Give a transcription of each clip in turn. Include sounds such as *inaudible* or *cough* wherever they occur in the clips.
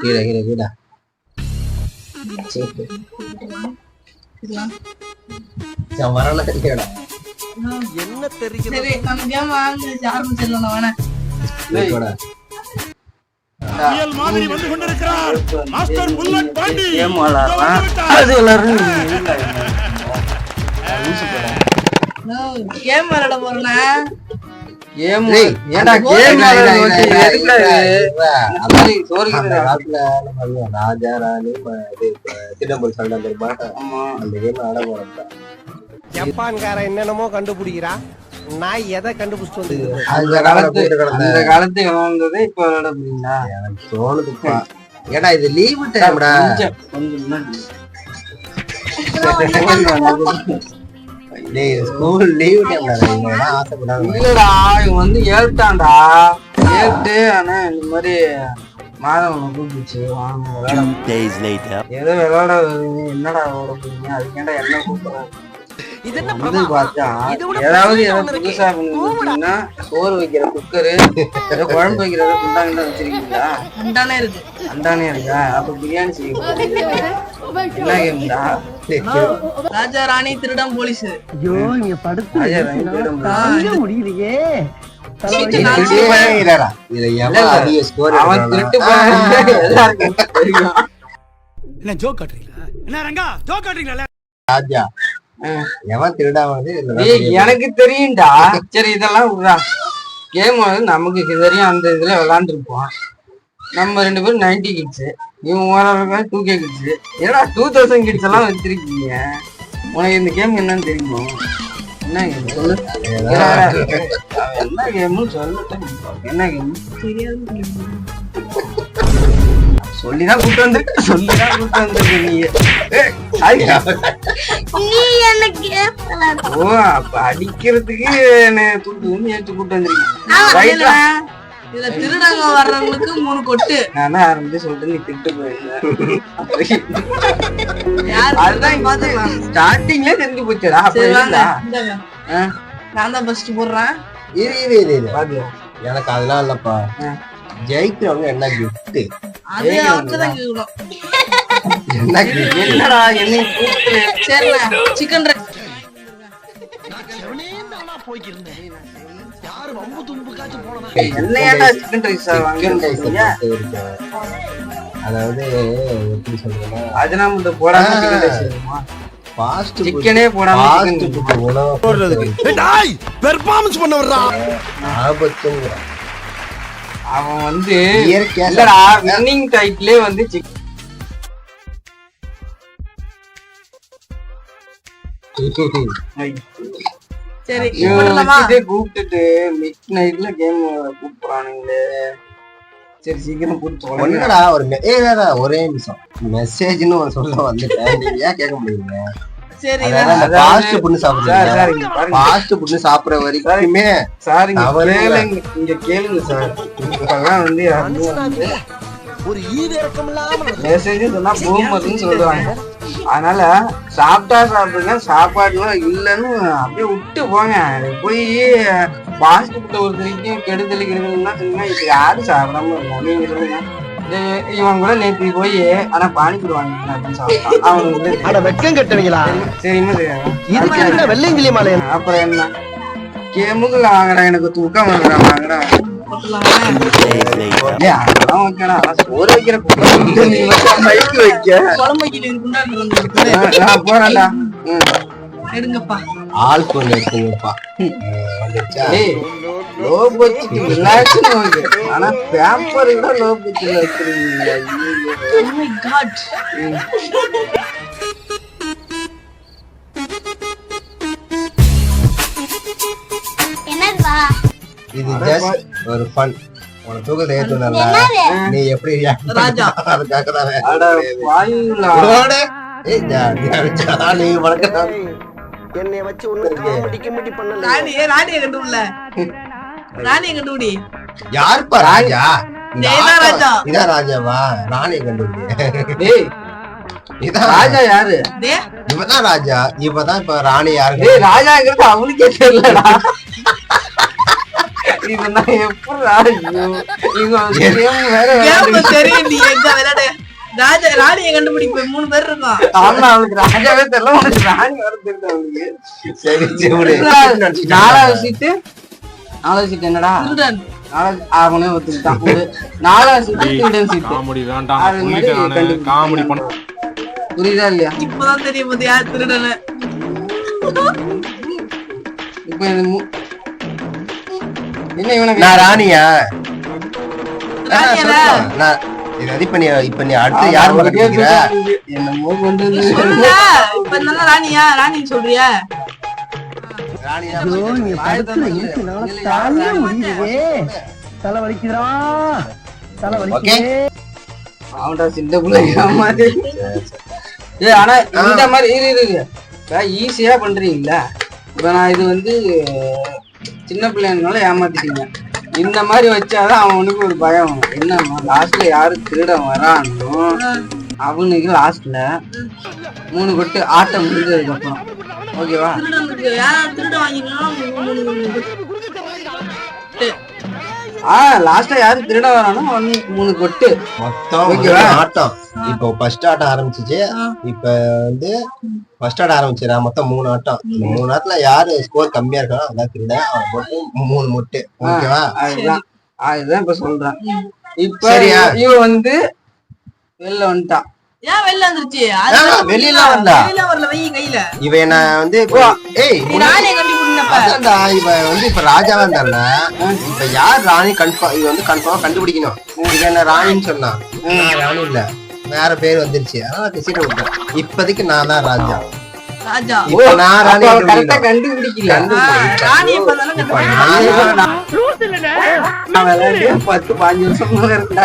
கீழே கீழே கீழே வரல இல்லையாடா என்ன. புயல் மாதிரி வந்து கொண்டிருக்கிறார் மாஸ்டர் புல்லட் பாண்டி கேம். அது விளையாட போறேன்னா ராஜா ராணி திடம்புல் சண்டை தெரியுமா அந்த கேம் ஆட ஜப்பான்காரன் என்னென்னமோ கண்டுபிடிக்கிறா நான் எதை கண்டுபிடிச்சிட்டு வந்து அந்த காலத்து அந்த காலத்து விளாண்டது இப்ப எனக்கு தோணுதுப்பா ஏடா இது லீவு டைம்டா கொஞ்சம் கொஞ்சம் முன்னாடி. *laughs* டேய் ஸ்கூல் லீவு எல்லாம் ஆசைப்படாம. இல்லடா இவன் வந்து ஏழ்ட்டான்டா. ஏழ்ட்டு ஆனா இந்த மாதிரி மாதவனை கூப்பிடுச்சு வாங்க விளையாட ஏதோ விளையாட என்னடா விளையாட போறீங்க? அதுக்கேண்டா என்ன கூப்பிடுறாங்க இது பார்த்தா ஏதாவது ஏதோ புதுசா பண்ணிருந்தீங்கன்னா சோறு வைக்கிற குக்கரு ஏதோ குழம்பு வைக்கிற ஏதோ குண்டாங்க வச்சிருக்கீங்களா? அண்டானே இருக்கு. அப்ப பிரியாணி செய்ய. *laughs* என்ன கேம்டா? ராஜா ராணி திருடம் போலீஸ். ஐயோ இங்க படுத்து. முடியலையே. என்ன ஜோக் காட்டுறீங்களா? என்ன ரங்கா ஜோக் காட்டுறீங்களா ராஜா. எவன் திருடாவது எனக்கு தெரியும்டா. சரி இதெல்லாம் கேம் வந்து நமக்கு தெரியும் அந்த இதுல விளாண்டுருப்போம் நம்ம ரெண்டு பேரும் நைன்டி கிட்ஸ் இவன் ஓரளவுக்கு டூ கே கிட்ஸ் ஏடா டூ தௌசண்ட் கிட்ஸ் எல்லாம் வச்சிருக்கீங்க? உனக்கு இந்த கேம் என்னன்னு தெரியுமா? என்ன கேம் சொல்லு. என்ன கேம்னு சொல்லட்டும். என்ன கேம் சொல்லிதான் கூட்டு வந்திருக்க. சொல்லிதான் கூட்டு வந்திருக்க நீ. ஏய், ஐயா. நீ என்ன கேம் விளையாட ஓ அப்ப அடிக்கிறதுக்கு என்னை தூட்டு வந்து ஏற்று கூட்டு இதுல திருடங்க வர்றவங்களுக்கு மூணு கொட்டு. நானே ஆரம்பிச்சு சொல்லிட்டு நீ திட்டு போயிருந்தேன் யாரு அதுதான் பாத்துக்கலாம் ஸ்டார்டிங்ல தெரிஞ்சு போச்சுடா சரி. நான் தான் ஃபர்ஸ்ட் போடுறேன். இரு இரு இரு இரு பாத்தியா? எனக்கு அதெல்லாம் இல்லப்பா. ஜெயிக்கிறவங்க என்ன கிஃப்ட் அது ஏய், அவர்கிட்ட தான் கேட்கணும் என்ன? என்னடா சரிண்ணா சிக்கன் ரைஸ் என்ன பொறுத்த வரைக்கும், அதாவது எப்படி சொல்றேன்னா அது நம்ம போடாம ஃபாஸ்ட் சிக்கனே போடாம ஃபாஸ்ட் chicken ஃபுட் உணவு டாய் பெர்ஃபார்மன்ஸ் பண்ண ஆபத்துங்கிற. அவன் வந்து இல்லடா வின்னிங் டைட்லே வந்து சிக்கன் சரி கூப்பிட்டுட்டு மிட் நைட்ல கேம் கூப்பிடுறானுங்களே. சரி சீக்கிரம் கூப்பிட்டு. ஒண்ணுடா ஒரு ஏய் வேற ஒரே நிமிஷம். மெசேஜ்னு ஒரு சொல்ல வந்துட்டேன். நீங்க ஏன் கேட்க முடியுங்க சார் இங்க பாருங்க. ஃபாஸ்ட் ஃபுட் சாப்பிடுற வரைக்குமே சார் இங்க. கேளுங்க இங்க கேளுங்க சார். வந்து ஒரு ஈவிரக்கம் இல்லாம மெசேஜ் சொன்னா பூமர்னு சொல்றாங்க அதனால சாப்பிட்டா சாப்பிடுங்க சாப்பாடுலாம் இல்லைன்னு அப்படியே விட்டு போங்க. போய் ஃபாஸ்ட் ஃபுட்டை ஒருத்தருக்கும் கெடுதல் கெடுதல்னா சொன்னா இது யாரும் சாப்பிடாம இருந்தா நீங்க சொல்லுங்க. இவன் கூட நேற்று போய் ஆனா பானிபூரி வாங்கிட்டேன் அப்படின்னு சாப்பிட்டான் அவனுக்கு வெக்கம் கட்டுவீங்களா? சரிமா இதுக்கு என்ன வெள்ளையங்கிலி மாலை அப்புறம் என்ன? கேமுக்குள்ள வாங்குறேன் எனக்கு தூக்கம் வாங்குறேன் வாங்குறேன் போட்டுலாமா ஏய், அதெல்லாம் எடுங்கப்பா ஆள் கொண்டு எடுத்துங்கப்பா லோ பட்ஜெட் ரிலாக்ஸ்னு ஓகே ஆனா பேப்பர் கூட லோ பட்ஜெட்ல வச்சிருக்கீங்க இது ஜஸ்ட் ஒரு ஃபன் உன தூக்கத்தை ஏத்துனா நீ எப்படி ராஜா. அதுக்காக தான். வணக்கம். என்னை வச்சு ஒண்ணு பண்ணல ராணி ஏ யாருப்பா ராஜா? இதான் ராஜா. இதான் ராஜாவா? ராணியை கண்டுபிடி டேய். இதான் ராஜா யாரு? இவதான் ராஜா. இப்பதான் இப்ப ராணி டேய் ராஜாங்கிறது அவனுக்கே தெரியலடா. இது நான் எப்படிடா ஐயோ, இவங்க தெரியும் நீ? எங்க விளையாடு ராஜா ராணியை கண்டுபிடிப்பேன். மூணு பேர் இருக்கோம். ஆமா அவனுக்கு ராஜாவே தெரியல. உனக்கு ராணி வர தெரியல அவனுக்கு. சரி சரி விடு. நாலாவது சீட்டு நாலாவது சீட்டு என்னடா? அவனே ஒத்துக்கிட்டான். நாலாவது சீட்டு சீட்டு காமெடி வேண்டாம். காமெடி பண்ண புரியுதா இல்லையா? இப்பதான் தெரியும் யார் திருடனு. இப்ப என்ன இவனுக்கு நான் ராணியா. நான் இது இப்ப நீ இப்ப நீ அடுத்து யார் மேல கட்டிக்கிற என்னமோ கொண்டு வந்து சொல்லுடா இப்ப நல்லா ராணியா? ராணின்னு சொல்றியா? ராணியா ஓகே. அவன்டா சின்ன மாதிரி ஏ ஆனா இந்த மாதிரி இரு இரு ஈஸியா பண்றீங்கல்ல? இப்ப நான் இது வந்து சின்ன பிள்ளைங்கனால ஏமாத்திட்டீங்க. இந்த மாதிரி வச்சாதான் அவனுக்கு ஒரு பயம். என்னன்னா லாஸ்ட்ல யாரு திருட வரானோ அவனுக்கு லாஸ்ட்ல மூணு கொட்டு ஆட்டம் முடிஞ்சதுக்கு அப்புறம் ஓகேவா? ஆ லாஸ்டா யாரு திருட வரானோ அவனுக்கு மூணு கொட்டு மொத்தம் ஓகேவா? ஆட்டம். இப்போ ஃபர்ஸ்ட் ஆட்டம் ஆரம்பிச்சிச்சு. இப்ப வந்து ஃபர்ஸ்ட் ஆட்டம் ஆரம்பிச்சிடா மொத்தம் மூணு ஆட்டம். இந்த மூணு ஆட்டத்துல யாரு ஸ்கோர் கம்மியா இருக்கானோ அதான் திருட. அவன் போட்டு மூணு மொட்டு. ஓகேவா? அதுதான். அதுதான் இப்ப சொல்றேன். இப்ப சரியா? இவன் வந்து வெளில வந்துட்டான். ஏன் வெளில வந்துருச்சு? வெளியில வந்தா. வெளியில வரல வை கையில. இவ என்ன வந்து இப்போ ஏய் அதான்டா இவ வந்து இப்ப ராஜாவா இருந்தால இப்ப யார் ராணி கன்ஃபார்ம் இது வந்து கன்ஃபார்மா கண்டுபிடிக்கணும். இது என்ன ராணின்னு சொன்னா. நான் ராணி இல்ல. வேற பேர் வந்துருச்சு. அதனால சீட்டை விட்டேன். இப்போதைக்கு நான் தான் ராஜா. ராஜா. இப்ப நான் ராணி கரெக்டா. கண்டுபிடிக்கல பத்து பாஞ்சு வருஷம்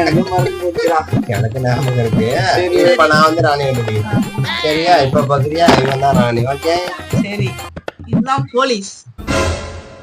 எனக்கு மறந்து போச்சுடா. எனக்கு ஞாபகம் இருக்கு. இப்ப நான் வந்து ராணி கண்டுபிடிக்கிறேன் சரியா? இப்ப பாக்குறியா இவன் தான் ராணி. ஓகே சரி. இதுதான் போலீஸ்.